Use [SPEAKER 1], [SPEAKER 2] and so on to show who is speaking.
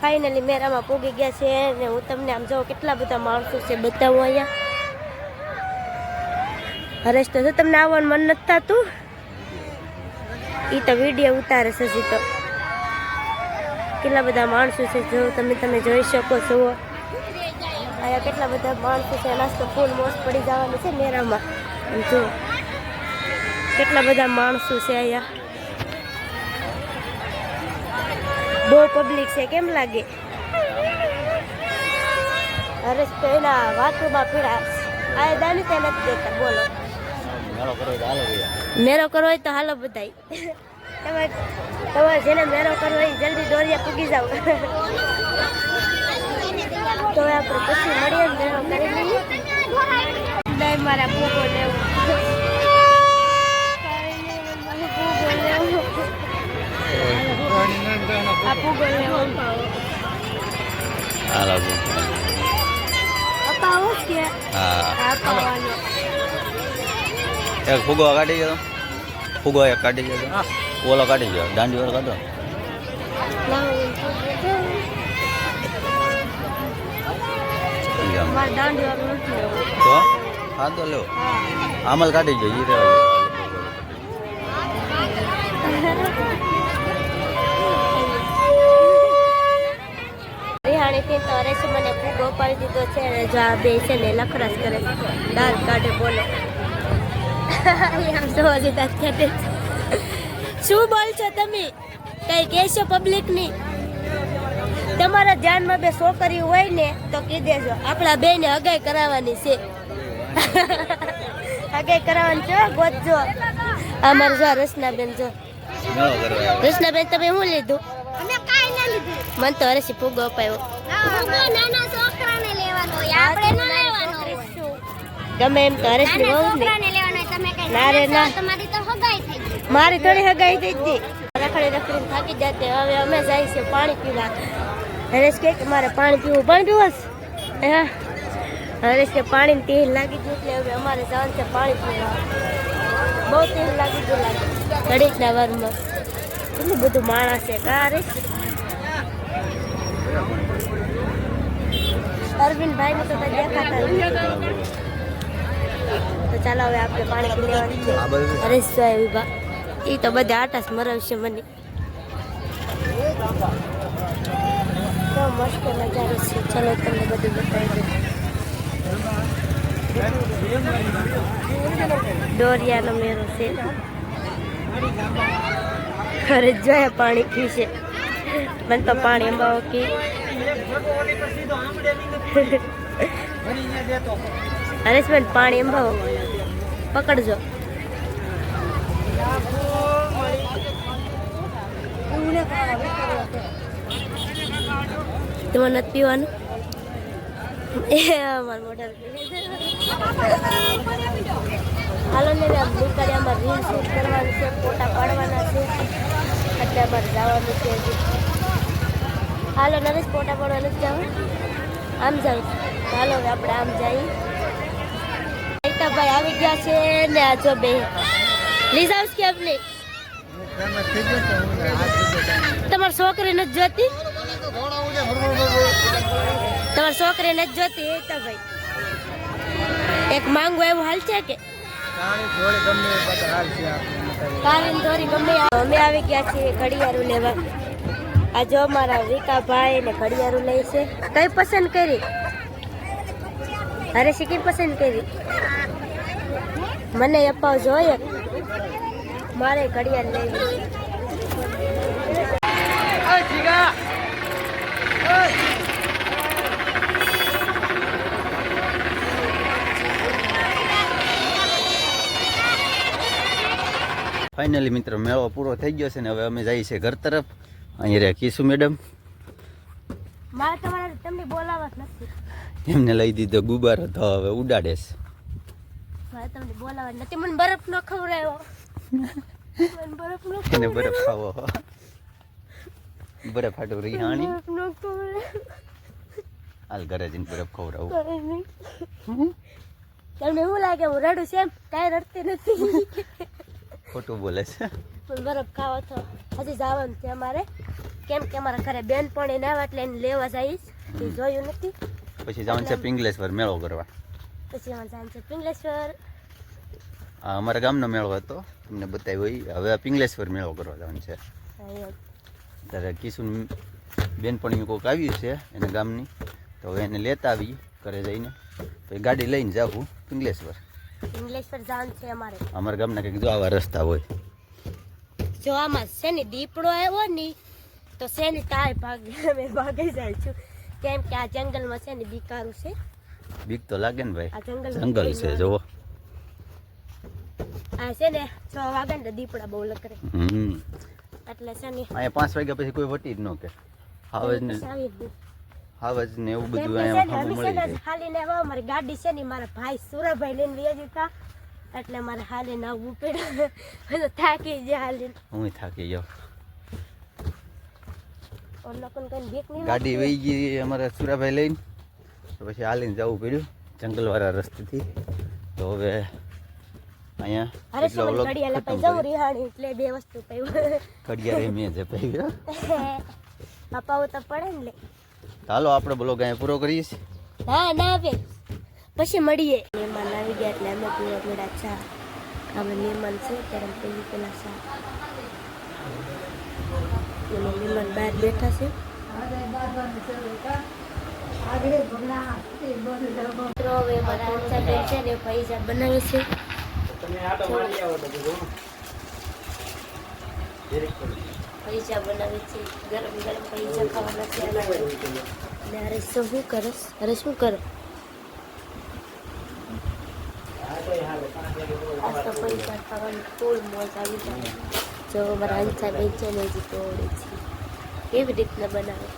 [SPEAKER 1] Finally મેરામાં પૂગી ગયા છે ને હું તમને આમ જો કેટલા બધા માણસો છે બતાવું અહીંયા. હરેશ તો તમને આવવાનું મન નથી થતું એ તો વીડિયો ઉતારે છે હજી તો. કેટલા બધા માણસો છે જો તમે તમે જોઈ શકો છો. અહીંયા કેટલા બધા માણસો છે, નાસ્તો ફૂલ મોસ પડી જવાનું છે મેરામાં. અને જો, કેટલા બધા માણસો છે અહીંયા. બહુ પબ્લિક છે કેમ લાગે? હરેશ તો એના વાતોમાં પીડા. આ દાની તે નથી દેતા બોલો. મેરો કરવો હોય તો હાલો બધાય. તમારે તમારે જેને મેરો કરવો હોય જલ્દી દોરિયા પૂગી જાવ તો આપણે પછી મળીએ ને મેરો કરી લઈએ. મારા ભૂગો લેવું આ ભૂગો લેવો
[SPEAKER 2] હાલો
[SPEAKER 1] અપાવો કે
[SPEAKER 2] હા.
[SPEAKER 1] અપાવવાનો
[SPEAKER 2] એક ફુગો કાઢી ગયો ફુગો એક કાઢી ગયો ઓલો કાઢી ગયો દાંડી વાળો કાઢો
[SPEAKER 1] લેવું
[SPEAKER 2] તો હા તો લો આમલ કાઢી ગયો એ રહેવા
[SPEAKER 1] રિહાણીથી તો હરેશ મને ખૂબ અપાવી દીધો છે અને જો આ બે છે ને લખરાશ કરે દાળ કાઢે બોલો. આમ જો હજી દાંત કાઢે શું બોલ છો તમે? કઈ કહેશો પબ્લિકની તમારા ધ્યાનમાં બે છોકરી હોય ને તો કહી દેજો આપણા બે ને હગાઈ કરાવવાની છે. હગાઈ કરાવવાની છે ગોતજો અમારે જો રસનાબેન જો. રસનાબેન તમે શું લીધું?
[SPEAKER 3] અમે લીધું.
[SPEAKER 1] મને તો હરેશી ફૂગો અપાયો.
[SPEAKER 3] નાના છોકરાને લેવાનો હોય આપણે ન લેવાનો હોય.
[SPEAKER 1] ગમે એમ તો હરેશની
[SPEAKER 3] નાના
[SPEAKER 1] વહુ ને
[SPEAKER 3] લેવાનો તમે કઈ
[SPEAKER 1] ના રે ના.
[SPEAKER 3] તમારી તો હગાઈ થઈ ગઈ.
[SPEAKER 1] મારી થોડી હગાઈ થઈ રખડી રખડીને થાકી જતી. હવે અમે જાય છે પાણી પીવા. હરેશ કે મારે પાણી પીવું પણ છે? હા? હરેશ કે પાણી તેલ લાગી ગયું એટલે હવે અમારે જવાનું છે પાણી પીવા. બહુ તેલ લાગી ગયું લાગે. ઘડીકના વારમાં. કેટલું બધું માણસ છે. કા હરેશ? અરવિંદભાઈ તો કઈ દેખાતા તો ચાલો હવે આપણે પાણી પી લેવાનું છે.
[SPEAKER 2] આ બધું
[SPEAKER 1] હરેશ જો આવી એ તો બધા આટાસ મરાવશે મને. તો મસ્ત નજારો છે. ચાલો તમને બધું બતાવી દઉં. દોરિયાનો મેરો છે. ઘરે જોયા પાણી પીશે. મને તો પાણી અંબાવો કે હરેશબેન પાણી એમ ભાવ. પકડજો. તમારે નથી પીવાનું? એ અમાર મોઢા હાલો ને આમ અમારે રીલ શૂટ કરવાનું છે ફોટા પાડવાના છે. એટલે અમારે જવાનું છે. હાલો નરેશ ફોટા પણ નથી જાવ. આમ જાવ હાલો હવે આપણે આમ જઈએ. ભાઈ આવી ગયા છે ને આ જો બે. લીઝ હાઉસ કે આપને તમારી છોકરી નથી જોતી? તમારી છોકરી નથી જોતી એ ભાઈ એક માંગુ એવું હાલ છે કે? કારીન ધોરી ગમે. અમે આવી ગયા છીએ ઘડિયાળું લેવા. આ જો મારા વિકા ભાઈ ને ઘડિયાળું લે છે. કઈ પસંદ કરી? અરે શીખી પસંદ કરી? મને અપાવ જોઈએ. મારે ઘડિયાળ લઈ
[SPEAKER 2] ફાઇનલી મિત્રો મેળો પૂરો થઈ ગયો છે ને હવે અમે જઈએ છીએ ઘર તરફ. અહીંયા રાખીશું મેડમ?
[SPEAKER 1] મારે તમારે તમને બોલાવવા નથી.
[SPEAKER 2] એમને લઈ દીધો ગુબારો તો હવે ઉડાડે છે.
[SPEAKER 1] બરફ નો ખવડાવ્યો
[SPEAKER 2] એને બરફ ખાવો બરફ હાટું રિહાણી હાલ ઘરે જઈને બરફ ખવડાવું.
[SPEAKER 1] તમને એવું લાગે હું રડું છે એમ? કાંઈ રડતી નથી.
[SPEAKER 2] ખોટું બોલે છે.
[SPEAKER 1] પણ બરફ ખાવા તો હજી જવાનું છે અમારે. કેમ કે અમારા ઘરે બેન પણ એને આવે એટલે એને લેવા જઈશ. એ જોયું નથી.
[SPEAKER 2] પછી જવાનું છે પિંગલેશ્વર મેળો કરવા.
[SPEAKER 1] પછી જવાનું છે પિંગલેશ્વર.
[SPEAKER 2] અમારા ગામનો મેળો હતો. તમને બતાવ્યો. હવે પિંગલેશ્વર મેળો કરવા જવાનું છે. ત્યારે કિશુન બેનપણીઓ કોઈક આવ્યું છે એના ગામની. તો હવે એને લેતા આવી ઘરે જઈને. પછી ગાડી લઈને જાવું પિંગલેશ્વર.
[SPEAKER 1] પિંગલેશ્વર જવાનું છે અમારે.
[SPEAKER 2] અમારા ગામના કંઈક જો આવા રસ્તા હોય.
[SPEAKER 1] જો આમાં શેની દીપડો આવ્યો ને તો શેની તાય ભાગે અમે ભાગી જાય છું. કેમ કે આ જંગલમાં છે ને બીકારું છે?
[SPEAKER 2] બીક તો લાગે ને ભાઈ.
[SPEAKER 1] આ જંગલ
[SPEAKER 2] જંગલ છે જોવો
[SPEAKER 1] આ છે ને છ વાગે ને દીપડા બહુ લકરે એટલે છે ને
[SPEAKER 2] અહીંયા પાંચ વાગ્યા પછી કોઈ વટી જ ન કે. હાવજ ને હાવજ ને. એવું બધું અહીંયા
[SPEAKER 1] ને
[SPEAKER 2] મળી
[SPEAKER 1] ને
[SPEAKER 2] જાય.
[SPEAKER 1] હાલીને આવ્યા મારી ગાડી છે ને મારા ભાઈ સુરભાઈ લઈને વ્યા જતા એટલે મારે હાલીને આવવું પડ્યું હું થાકી ગયા હાલીને
[SPEAKER 2] હું થાકી ગયો?
[SPEAKER 1] ઓર લોકોને કઈ
[SPEAKER 2] ગાડી વહી ગઈ અમારા સુરાભાઈ લઈને. પછી હાલીને જવું પડ્યું જંગલવાળા રસ્તેથી. તો હવે
[SPEAKER 1] પડે
[SPEAKER 2] ચાલો આપણે બ્લોગ અહીંયા પૂરો કરીએ છીએ.
[SPEAKER 1] ના પછી મળીએ. મહેમાન આવી ગયા એટલે અમે પીવા પડ્યા ચા અમે મહેમાન છે, ત્યારે પેલી પેલા ચા મહેમાન બહાર બેઠા છે. ને પૈસા બનાવે છે. પૈસા બનાવે છે. ગરમ ગરમ પૈસા ખાવાના છે. અરે શું કરસ? અરે શું કરે? તો પૈસા ખાવાની ફૂલ મોજ આવી જાય. જો મારા અંચા બેન છે ને હજી તોડે છે. કેવી રીતના બનાવે?